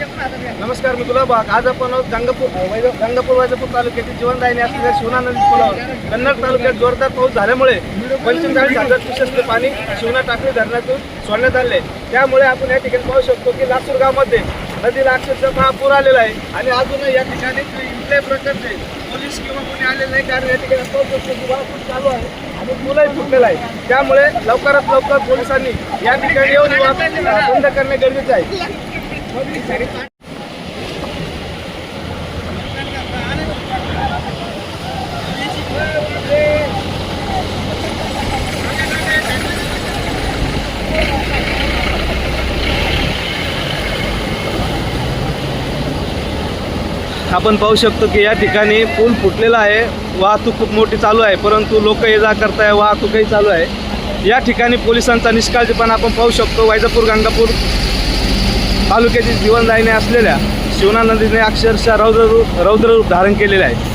नमस्कार मी तुला बघ आज आपण गंगापूर गंगापूर वैजापूर तालुक्यातील जीवनदायिनी असलेल्या शिवना नदी पुलावर कन्नड तालुक्यात जोरदार पाऊस झाल्यामुळे पंचेचाळीस हजार क्युसेसचे पाणी शिवना टाकळी धरणातून सोडण्यात आले. त्यामुळे आपण या ठिकाणी पाहू शकतो की लासूरगावमध्ये नदीला अक्षरशः महापूर आलेला आहे आणि अजूनही या ठिकाणी कुठल्याही प्रकारचे पोलीस किंवा कोणी आलेले नाही. कारण या ठिकाणी पाहू वाहतूक चालू आहे आणि मुलंही फुटलेला आहे. त्यामुळे लवकरात लवकर पोलिसांनी या ठिकाणी येऊन वाहतूक बंद करणे गरजेचे आहे. आपण पाहू शकतो की या ठिकाणी पूल फुटलेला आहे. वाहतूक खूप मोठी चालू आहे परंतु लोक ये जा करताय वाहतूकही चालू आहे. या ठिकाणी पोलिसांचा निष्काळजीपणा आपण पाहू शकतो. वैजापूर गंगापूर तालुक्याची जीवनदायिनी असलेल्या शिवना नदीने अक्षरशः रौद्र रौद्र रूप धारण केलेले आहे.